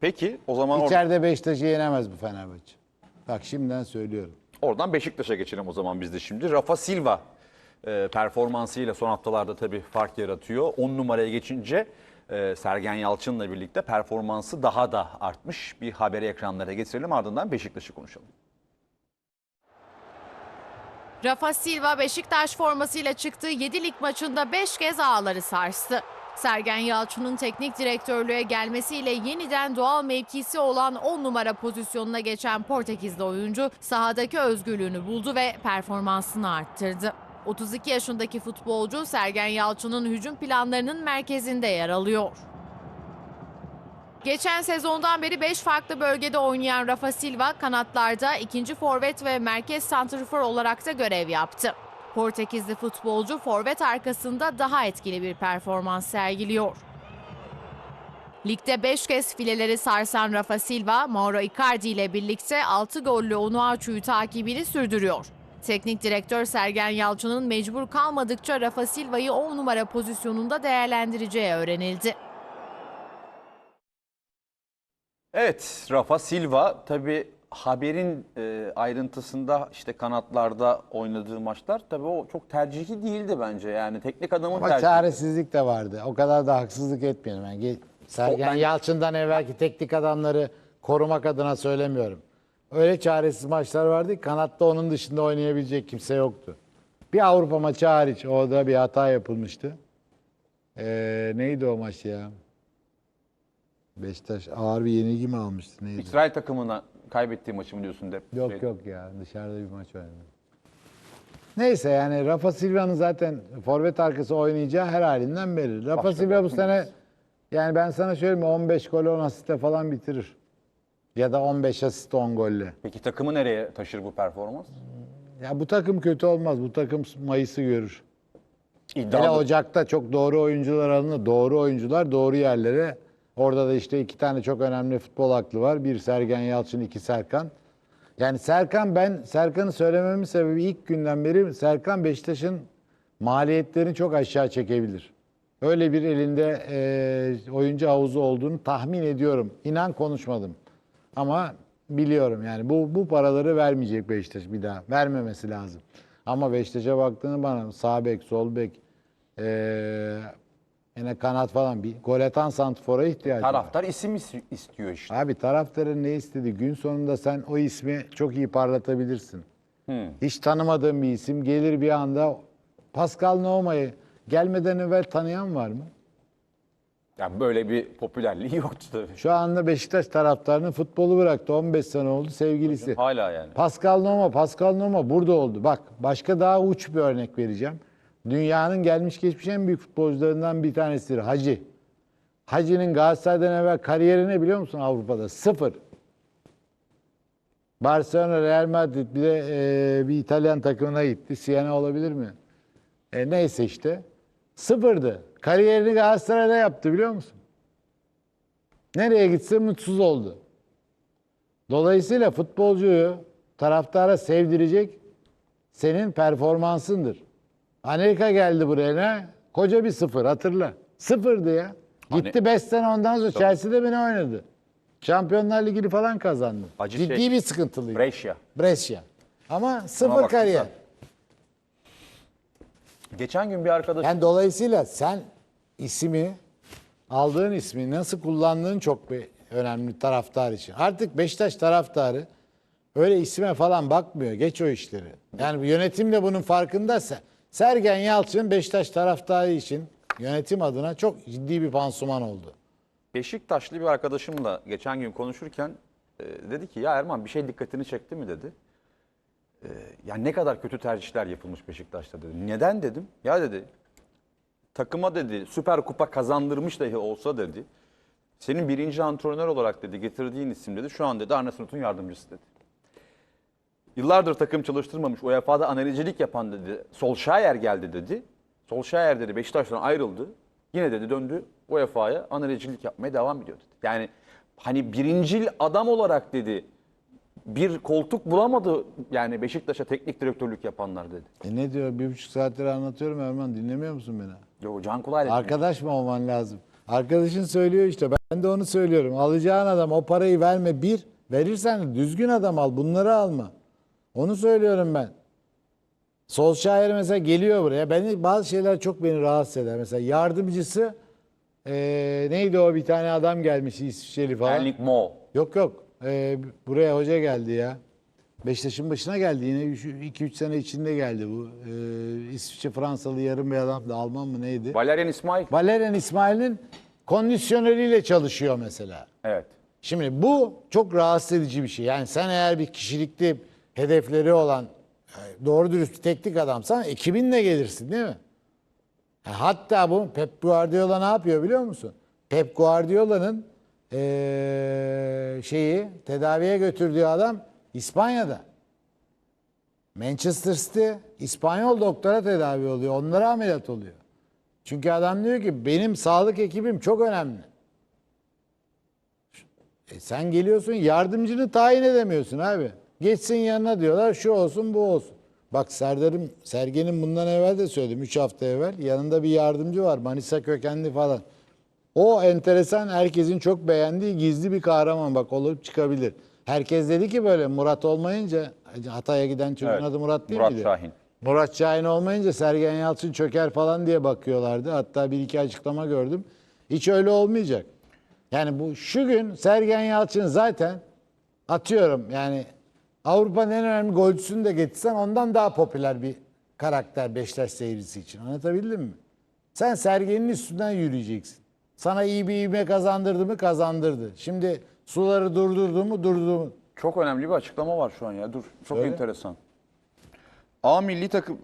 Peki o zaman or- İçeride Beşiktaş'ı yenemez bu Fenerbahçe. Bak şimdiden söylüyorum. oradan Beşiktaş'a geçelim o zaman biz de şimdi. Rafa Silva e, performansıyla son haftalarda tabii fark yaratıyor. 10 numaraya geçince e, Sergen Yalçın'la birlikte performansı daha da artmış. Bir haberi ekranlara getirelim ardından Beşiktaş'ı konuşalım. Rafa Silva Beşiktaş formasıyla çıktığı 7 lig maçında 5 kez ağları sarstı. Sergen Yalçın'ın teknik direktörlüğe gelmesiyle yeniden doğal mevkisi olan 10 numara pozisyonuna geçen Portekizli oyuncu sahadaki özgürlüğünü buldu ve performansını arttırdı. 32 yaşındaki futbolcu Sergen Yalçın'ın hücum planlarının merkezinde yer alıyor. Geçen sezondan beri 5 farklı bölgede oynayan Rafa Silva kanatlarda ikinci forvet ve merkez santrfor olarak da görev yaptı. Portekizli futbolcu forvet arkasında daha etkili bir performans sergiliyor. Ligde 5 kez fileleri sarsan Rafa Silva, Mauro Icardi ile birlikte 6 gollü Onuachu'yu takibini sürdürüyor. Teknik direktör Sergen Yalçın'ın mecbur kalmadıkça Rafa Silva'yı 10 numara pozisyonunda değerlendireceği öğrenildi. Evet Rafa Silva tabii haberin e, ayrıntısında işte kanatlarda oynadığı maçlar tabii o çok tercihi değildi bence. Yani teknik adamın Ama tercihi. çaresizlik de vardı. O kadar da haksızlık etmeyelim. Yani ge- Sergen ben- Yalçın'dan evvelki teknik adamları korumak adına söylemiyorum. Öyle çaresiz maçlar vardı ki kanatta onun dışında oynayabilecek kimse yoktu. Bir Avrupa maçı hariç orada bir hata yapılmıştı. Ee, neydi o maç ya? Beşiktaş ağır bir yenilgi mi almıştı neydi? İsrail takımına kaybettiği maçı mı diyorsun de? Yok Şey- yok ya dışarıda bir maç oynadı. Neyse yani Rafa Silva'nın zaten forvet arkası oynayacağı her halinden belli. Rafa Başka Silva bu sene yani ben sana söyleyeyim mi, 15 gol 10 asiste falan bitirir. Ya da 15 asist 10 golle. Peki takımı nereye taşır bu performans? Ya bu takım kötü olmaz. Bu takım Mayıs'ı görür. Hele İddialı. Ocak'ta çok doğru oyuncular alınır. Doğru oyuncular doğru yerlere. Orada da işte iki tane çok önemli futbol aklı var. Bir Sergen Yalçın, iki Serkan. Yani Serkan ben Serkan'ı söylememin sebebi ilk günden beri Serkan Beşiktaş'ın maliyetlerini çok aşağı çekebilir. Öyle bir elinde e, oyuncu havuzu olduğunu tahmin ediyorum. İnan konuşmadım. Ama biliyorum yani bu bu paraları vermeyecek Beşiktaş bir daha. Vermemesi lazım. Ama Beşiktaş'a baktığını bana sağ bek, sol bek, eee yine kanat falan bir gol atan santrfora ihtiyacı var. Taraftar isim is- istiyor işte. Abi taraftarın ne istediği gün sonunda sen o ismi çok iyi parlatabilirsin. Hiç tanımadığın bir isim gelir bir anda Pascal Nouma'yı gelmeden evvel tanıyan var mı? Yani böyle bir popülerliği yoktu tabii. Şu anda Beşiktaş taraftarının futbolu bıraktı. 15 sene oldu sevgilisi. Hala yani. Pascal Noma, Pascal Noma burada oldu. Bak başka daha uç bir örnek vereceğim. Dünyanın gelmiş geçmiş en büyük futbolcularından bir tanesidir Hacı. Hacı'nın Galatasaray'dan evvel kariyeri ne biliyor musun Avrupa'da? Sıfır. Barcelona, Real Madrid bir de e, bir İtalyan takımına gitti. Siena olabilir mi? E, neyse işte. Sıfırdı. Kariyerini Galatasaray'da yaptı biliyor musun? Nereye gitse mutsuz oldu. Dolayısıyla futbolcuyu taraftara sevdirecek senin performansındır. Amerika geldi buraya ne? Koca bir sıfır hatırla. Sıfırdı ya. Gitti 5 sene ondan sonra Chelsea'de beni oynadı. Şampiyonlar Ligi'ni falan kazandı. Acı Ciddi şey. bir sıkıntılıydı. Brescia. Brescia. Ama sıfır bak kariyer. güzel. Geçen gün bir arkadaş Yani dolayısıyla sen ismi, aldığın ismi nasıl kullandığın çok bir önemli taraftar için. Artık Beşiktaş taraftarı öyle isme falan bakmıyor. Geç o işleri. Yani yönetim de bunun farkındaysa Sergen Yalçın Beşiktaş taraftarı için yönetim adına çok ciddi bir pansuman oldu. Beşiktaşlı bir arkadaşımla geçen gün konuşurken e, dedi ki ya Erman bir şey dikkatini çekti mi dedi. E, ya ne kadar kötü tercihler yapılmış Beşiktaş'ta dedi. Neden dedim. Ya dedi takıma dedi Süper Kupa kazandırmış dahi olsa dedi. Senin birinci antrenör olarak dedi getirdiğin isim dedi şu an dedi Arne Slot'un yardımcısı dedi. Yıllardır takım çalıştırmamış UEFA'da analizcilik yapan dedi. Solskjaer geldi dedi. Solskjaer dedi Beşiktaş'tan ayrıldı. Yine dedi döndü UEFA'ya analizcilik yapmaya devam ediyor dedi. Yani hani birincil adam olarak dedi bir koltuk bulamadı yani Beşiktaş'a teknik direktörlük yapanlar dedi. E ne diyor? Bir buçuk saattir anlatıyorum Erman. Dinlemiyor musun beni? Yo Can Kulay Arkadaş mı olman lazım? Arkadaşın söylüyor işte ben de onu söylüyorum. Alacağın adam o parayı verme bir. Verirsen düzgün adam al bunları alma. Onu söylüyorum ben. Solskjaer mesela geliyor buraya. Beni bazı şeyler çok beni rahatsız eder. Mesela yardımcısı eee, neydi o bir tane adam gelmiş İsviçreli falan. Erling Mo. Yok yok. Eee, buraya hoca geldi ya. Beşiktaş'ın başına geldi yine 2-3 sene içinde geldi bu. Eee İsviçre Fransalı yarım bir adam da Alman mı neydi? Valerian İsmail. Valerian İsmail'in kondisyoneriyle çalışıyor mesela. Evet. Şimdi bu çok rahatsız edici bir şey. Yani sen eğer bir kişilikli hedefleri olan e, doğru dürüst bir teknik adamsan ekibinle gelirsin değil mi? Ha, Hatta bu Pep Guardiola ne yapıyor biliyor musun? Pep Guardiola'nın eee, şeyi tedaviye götürdüğü adam İspanya'da. Manchester City İspanyol doktora tedavi oluyor. Onlara ameliyat oluyor. Çünkü adam diyor ki benim sağlık ekibim çok önemli. E sen geliyorsun yardımcını tayin edemiyorsun abi. Geçsin yanına diyorlar şu olsun bu olsun. Bak Serdar'ım, Sergen'in bundan evvel de söyledim 3 hafta evvel. Yanında bir yardımcı var Manisa kökenli falan. O enteresan herkesin çok beğendiği gizli bir kahraman bak olup çıkabilir. Herkes dedi ki böyle Murat olmayınca Hatay'a giden çocuğun Evet. adı Murat değil Murat miydi? Şahin. Murat Şahin olmayınca Sergen Yalçın çöker falan diye bakıyorlardı. Hatta bir iki açıklama gördüm. Hiç öyle olmayacak. Yani bu şu gün Sergen Yalçın zaten atıyorum yani Avrupa'nın en önemli golcüsünü de getirsen ondan daha popüler bir karakter Beşiktaş seyircisi için. Anlatabildim mi? Sen Sergen'in üstünden yürüyeceksin. Sana iyi bir ivme kazandırdı mı kazandırdı. Şimdi suları durdurdu mu durdurdu mu. Çok önemli bir açıklama var şu an ya. Dur. Çok Söyle. enteresan. A milli takım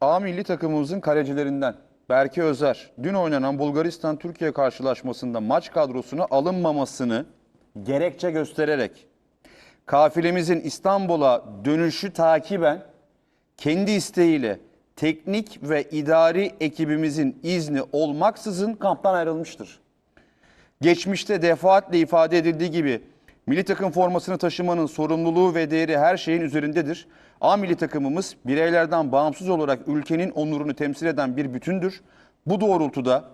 A milli takımımızın kalecilerinden Berke Özer dün oynanan Bulgaristan Türkiye karşılaşmasında maç kadrosuna alınmamasını gerekçe göstererek kafilemizin İstanbul'a dönüşü takiben kendi isteğiyle teknik ve idari ekibimizin izni olmaksızın kamptan ayrılmıştır. Geçmişte defaatle ifade edildiği gibi milli takım formasını taşımanın sorumluluğu ve değeri her şeyin üzerindedir. A milli takımımız bireylerden bağımsız olarak ülkenin onurunu temsil eden bir bütündür. Bu doğrultuda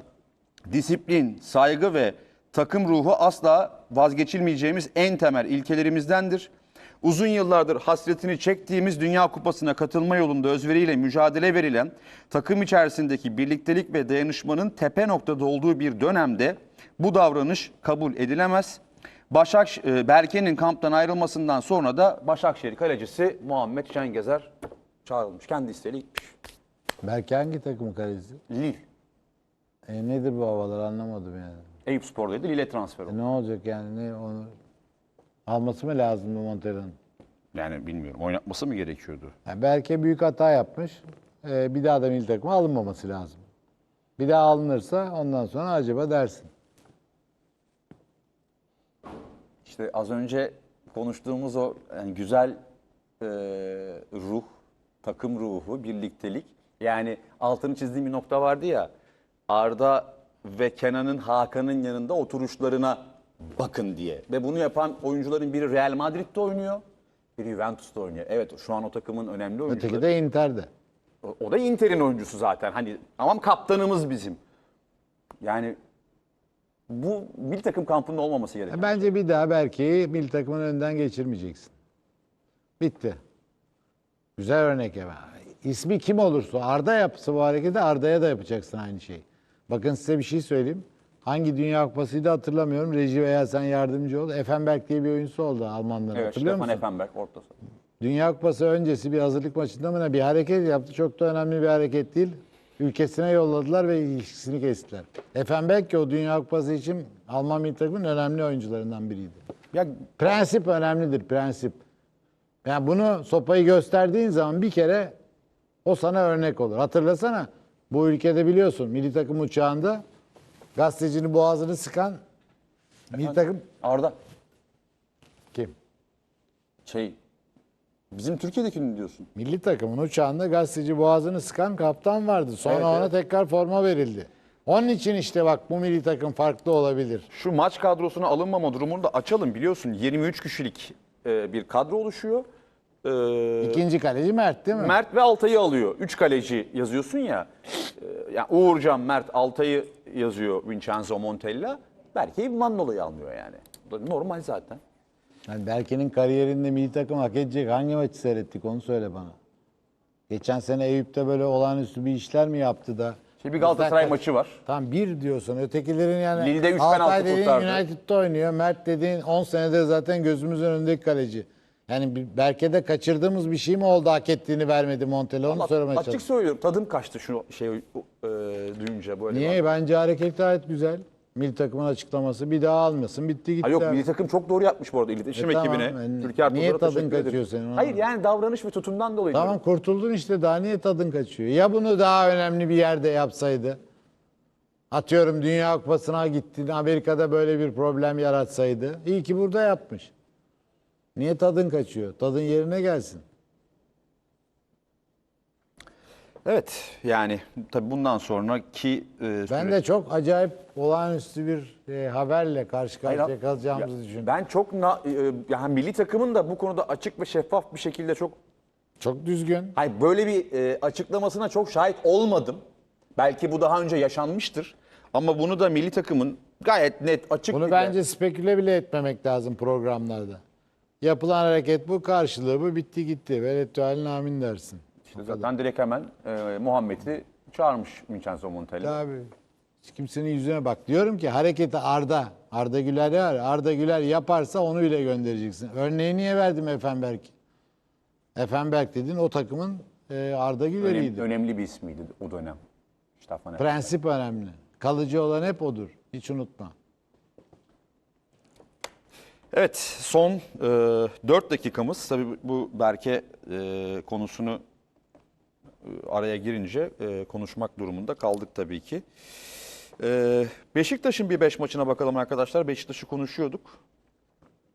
disiplin, saygı ve takım ruhu asla vazgeçilmeyeceğimiz en temel ilkelerimizdendir. Uzun yıllardır hasretini çektiğimiz Dünya Kupası'na katılma yolunda özveriyle mücadele verilen takım içerisindeki birliktelik ve dayanışmanın tepe noktada olduğu bir dönemde bu davranış kabul edilemez. Başak e, Berke'nin kamptan ayrılmasından sonra da Başakşehir kalecisi Muhammed Şengezer çağrılmış. Kendi isteğiyle gitmiş. Belki hangi takım kalecisi? Lille. E nedir bu havalar anlamadım yani. Eyüp Spor'daydı. Lille transfer oldu. E ne olacak yani ne onu alması mı lazımdı Montero'nun? Yani bilmiyorum. Oynatması mı gerekiyordu? Yani belki büyük hata yapmış. E, bir daha da milli takıma alınmaması lazım. Bir daha alınırsa ondan sonra acaba dersin. İşte az önce konuştuğumuz o yani güzel e, ruh, takım ruhu, birliktelik. Yani altını çizdiğim bir nokta vardı ya. Arda ve Kenan'ın Hakan'ın yanında oturuşlarına bakın diye. Ve bunu yapan oyuncuların biri Real Madrid'de oynuyor, biri Juventus'ta oynuyor. Evet şu an o takımın önemli oyuncuları. Öteki de Inter'de. O- O da Inter'in oyuncusu zaten. Hani tamam kaptanımız bizim. Yani bu bir takım kampında olmaması gerekiyor. E, Bence bir daha belki milli takımın önünden geçirmeyeceksin. Bitti. Güzel örnek ya. İsmi kim olursa Arda yapsa bu hareketi Arda'ya da yapacaksın aynı şeyi. Bakın size bir şey söyleyeyim. Hangi Dünya Kupası'ydı hatırlamıyorum. Reji veya sen yardımcı ol. Effenberg diye bir oyuncusu oldu Almanların. Evet, Hatırlıyor Stefan musun? Effenberg orta saha. Dünya Kupası öncesi bir hazırlık maçında mı ne bir hareket yaptı. Çok da önemli bir hareket değil. Ülkesine yolladılar ve ilişkisini kestiler. Effenberg ki o Dünya Kupası için Alman milli takımının önemli oyuncularından biriydi. Ya Prensip önemlidir, prensip. Yani bunu sopayı gösterdiğin zaman bir kere o sana örnek olur. Hatırlasana bu ülkede biliyorsun milli takım uçağında gazetecinin boğazını sıkan milli takım Arda kim? şey bizim Türkiye'dekini diyorsun. Milli takımın uçağında gazeteci boğazını sıkan kaptan vardı. Sonra Evet, ona evet. tekrar forma verildi. Onun için işte bak bu milli takım farklı olabilir. Şu maç kadrosuna alınmama durumunu da açalım biliyorsun. 23 kişilik e, bir kadro oluşuyor. E, İkinci kaleci Mert değil mi? Mert ve Altay'ı alıyor. Üç kaleci yazıyorsun ya. E, yani Uğurcan, Mert, Altay'ı yazıyor Vincenzo Montella. Berke'yi Mandola'yı almıyor yani. Bu da normal zaten. Yani Berke'nin kariyerinde milli takım hak edecek hangi maçı seyrettik onu söyle bana. Geçen sene Eyüp'te böyle olağanüstü bir işler mi yaptı da? Şimdi bir Galatasaray kaç- maçı var. Tam bir diyorsun. Ötekilerin yani Lille'de üç Altay penaltı dediğin kurtardı. United'da oynuyor. Mert dediğin 10 senedir zaten gözümüzün önündeki kaleci. Yani bir- Berke'de kaçırdığımız bir şey mi oldu hak ettiğini vermedi Montella onu söylemeye açık çalışıyorum. söylüyorum tadım kaçtı şu şey e, duyunca böyle. Niye? Bence hareket gayet güzel. Milli takımın açıklaması bir daha almasın. Bitti gitti. Ha yok milli takım çok doğru yapmış bu arada iletişim E tamam, ekibine. yani Türkiye niye tadın kaçıyor senin? Hayır yani davranış ve tutumdan dolayı. Tamam diyorum. kurtuldun işte daha niye tadın kaçıyor? Ya bunu daha önemli bir yerde yapsaydı? Atıyorum Dünya Kupası'na gittin Amerika'da böyle bir problem yaratsaydı. İyi ki burada yapmış. Niye tadın kaçıyor? Tadın yerine gelsin. Evet yani tabii bundan sonraki e, Ben de çok acayip olağanüstü bir e, haberle karşı Hayır, karşıya kalacağımızı ya, düşünüyorum. Ben çok na, e, yani milli takımın da bu konuda açık ve şeffaf bir şekilde çok Çok düzgün. hayır böyle bir e, açıklamasına çok şahit olmadım. Belki bu daha önce yaşanmıştır. Ama bunu da milli takımın gayet net açık Bunu bence speküle bile etmemek lazım programlarda. Yapılan hareket bu, karşılığı bu, bitti gitti. Veletü halin amin dersin. İşte zaten direkt hemen e, Muhammed'i çağırmış Vincenzo Montella. Abi hiç kimsenin yüzüne bak. Diyorum ki hareketi Arda. Arda Güler var. Arda Güler yaparsa onu bile göndereceksin. Örneği niye verdim Efenberg? Efenberg dedin o takımın e, Arda Güler'iydi. önemli bir ismiydi o dönem. Efenberg. Prensip önemli. Kalıcı olan hep odur. Hiç unutma. Evet son e, 4 dakikamız. Tabii bu Berke e, konusunu e, araya girince e, konuşmak durumunda kaldık tabii ki. E, Beşiktaş'ın bir 5 maçına bakalım arkadaşlar. Beşiktaş'ı konuşuyorduk.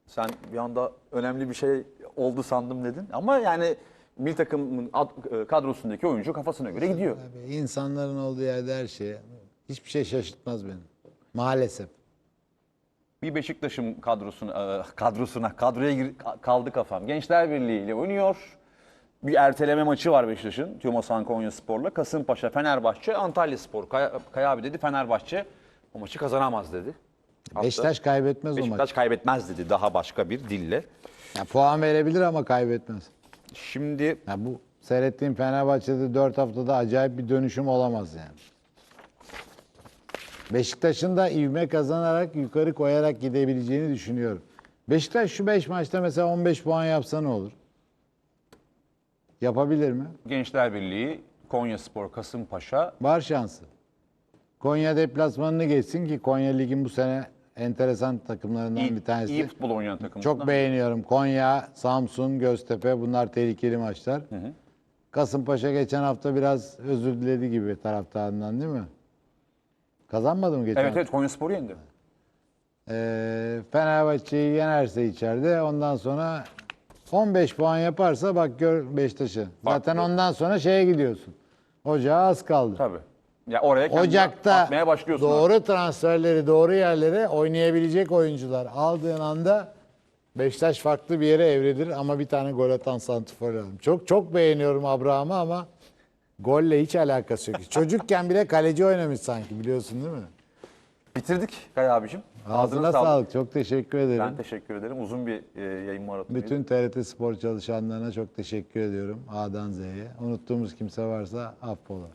Sen bir anda önemli bir şey oldu sandım dedin. Ama yani milli takımın ad- e, kadrosundaki oyuncu kafasına göre gidiyor. Abi, insanların olduğu yerde her şey. Hiçbir şey şaşırtmaz beni. Maalesef. Bir Beşiktaş'ın kadrosuna, e, kadrosuna, kadroya gir- kaldı kafam. Gençler Birliği ile oynuyor. Bir erteleme maçı var Beşiktaş'ın. Tümosan Konya Spor'la. Kasımpaşa, Fenerbahçe, Antalya Spor. Kaya, Kaya abi dedi Fenerbahçe o maçı kazanamaz dedi. Hatta Beşiktaş kaybetmez o Beşiktaş maçı. kaybetmez dedi daha başka bir dille. Ya, puan verebilir ama kaybetmez. Şimdi Ya bu seyrettiğim Fenerbahçe'de 4 haftada acayip bir dönüşüm olamaz yani. Beşiktaş'ın da ivme kazanarak yukarı koyarak gidebileceğini düşünüyorum. Beşiktaş şu 5 maçta mesela 15 puan yapsa ne olur? Yapabilir mi? Gençler Birliği, Konya Spor, Kasımpaşa Var şansı. Konya deplasmanını geçsin ki Konya Lig'in bu sene enteresan takımlarından iyi, bir tanesi. iyi futbol oynayan takımlardan. Çok beğeniyorum. Konya, Samsun, Göztepe bunlar tehlikeli maçlar. Kasımpaşa geçen hafta biraz özür diledi gibi taraftarından değil mi? Kazanmadı mı geçen Evet hafta? evet Konya Spor'u yendi. Ee, Fenerbahçe'yi yenerse içeride ondan sonra 15 puan yaparsa bak gör Beşiktaş'ı. Zaten ondan sonra şeye gidiyorsun. Ocağa az kaldı. Tabii. Ya oraya kendini Ocak'ta atmaya başlıyorsun. doğru transferleri doğru yerlere oynayabilecek oyuncular aldığın anda Beşiktaş farklı bir yere evrilir ama bir tane gol atan santifor lazım. Çok çok beğeniyorum Abraham'ı ama golle hiç alakası yok. Çocukken bile kaleci oynamış sanki biliyorsun değil mi? Bitirdik Kaya abicim. Ağzına sağlık. Çok teşekkür ederim. Ben teşekkür ederim. Uzun bir e, yayın maratonu. Bütün TRT Spor çalışanlarına çok teşekkür ediyorum. A'dan Z'ye. Unuttuğumuz kimse varsa affola.